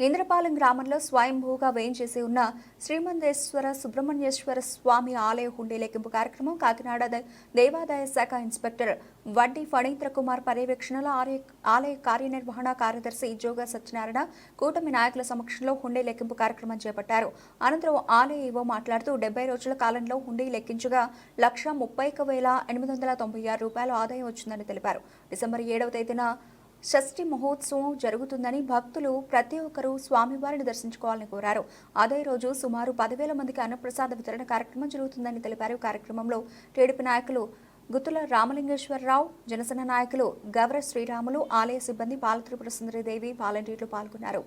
ఇంద్రపాలెం గ్రామంలో స్వయంభూగా వేయించేసి ఉన్న శ్రీమందేశ్వర సుబ్రహ్మణ్యేశ్వర స్వామి ఆలయ హుండీ లెక్కింపు కార్యక్రమం కాకినాడ దేవాదాయ శాఖ ఇన్స్పెక్టర్ వడ్డీ ఫణీంద్ర కుమార్ పర్యవేక్షణలో ఆలయ ఆలయ కార్యనిర్వహణ కార్యదర్శి జోగ సత్యనారాయణ కూటమి నాయకుల సమక్షంలో హుండీ లెక్కింపు కార్యక్రమం చేపట్టారు. అనంతరం ఆలయ ఇవో మాట్లాడుతూ డెబ్బై రోజుల కాలంలో హుండీ లెక్కించగా లక్ష ముప్పై ఒక వేల ఎనిమిది వందల తొంభై ఆరు రూపాయల ఆదాయం వచ్చిందని తెలిపారు. డిసెంబర్ ఏడవ తేదీన షష్ఠి మహోత్సవం జరుగుతుందని భక్తులు ప్రతి ఒక్కరూ స్వామివారిని దర్శించుకోవాలని కోరారు. అదే రోజు సుమారు పదివేల మందికి అన్నప్రసాద వితరణ కార్యక్రమం జరుగుతుందని తెలిపారు. కార్యక్రమంలో టీడీపీ నాయకులు గుత్తుల రామలింగేశ్వరరావు జనసేన నాయకులు గవర శ్రీరాములు ఆలయ సిబ్బంది బాలత్రిపుర సుందరిదేవి వాలంటీర్లు పాల్గొన్నారు.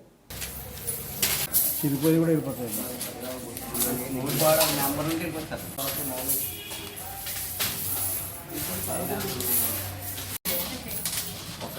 కూడా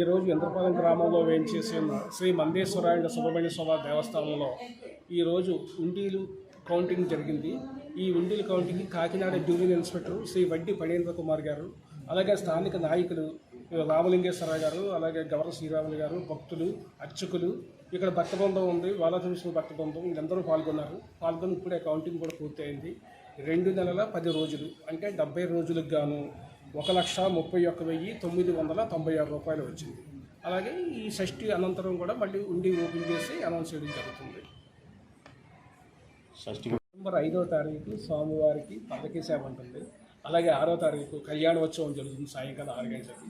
ఈరోజు ఇంద్రపాలెం గ్రామంలో వేయించేసి ఉన్న శ్రీ మందేశ్వరాయణ సుబ్రహ్మణ్య స్వామి దేవస్థానంలో ఈరోజు ఉండీలు కౌంటింగ్ జరిగింది. ఈ ఉండీలు counting Kakinada division inspector Shri Vaddi Panendra Kumar గారు అలాగే స్థానిక నాయకులు రామలింగేశ్వరరావు గారు అలాగే గవర శ్రీరాములు గారు భక్తులు అర్చకులు ఇక్కడ భక్త బృందం ఉంది వాళ్ళ భక్త బృందం వీళ్ళందరూ పాల్గొన్నారు. పాల్గొని ఇప్పుడే కౌంటింగ్ కూడా పూర్తయింది. రెండు నెలల పది రోజులు అంటే డెబ్బై రోజులకు గాను ఒక లక్ష ముప్పై ఒక్క వెయ్యి తొమ్మిది వందల తొంభై ఆరు రూపాయలు వచ్చింది. అలాగే ఈ షష్ఠి అనంతరం కూడా మళ్ళీ ఉండి ఓపెన్ చేసి అనౌన్స్ చేయడం జరుగుతుంది. నవంబర్ ఐదో తారీఖు స్వామివారికి పల్లకి సేవ ఉంటుంది. అలాగే ఆరో తారీఖు కళ్యాణోత్సవం జరుగుతుంది సాయంకాలం ఆరు గంటలకి.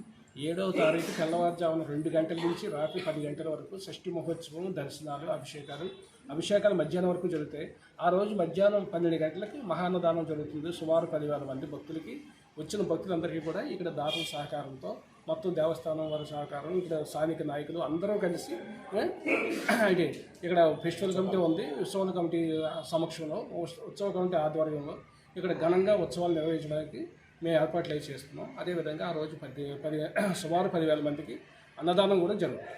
ఏడవ తారీఖు తెల్లవారుజామున రెండు గంటల నుంచి రాత్రి పది గంటల వరకు షష్ఠి మహోత్సవం దర్శనాలు అభిషేకాలు అభిషేకాలు మధ్యాహ్నం వరకు జరుగుతాయి. ఆ రోజు మధ్యాహ్నం పన్నెండు గంటలకి మహాన్నదానం జరుగుతుంది. సుమారు పదివేల మంది భక్తులకి వచ్చిన భక్తులందరికీ కూడా ఇక్కడ దాతల సహకారంతో మొత్తం దేవస్థానం వారి సహకారం ఇక్కడ స్థానిక నాయకులు అందరూ కలిసి ఏ, అంటే ఇక్కడ ఫెస్టివల్ కమిటీ ఉంది ఉత్సవాల కమిటీ సమక్షంలో ఉత్సవ కమిటీ ఆధ్వర్యంలో ఇక్కడ ఘనంగా ఉత్సవాలు నిర్వహించడానికి మేము ఏర్పాట్లు అయి చేస్తున్నాం. అదేవిధంగా ఆ రోజు పది పది సుమారు పదివేల మందికి అన్నదానం కూడా జరుగుతుంది.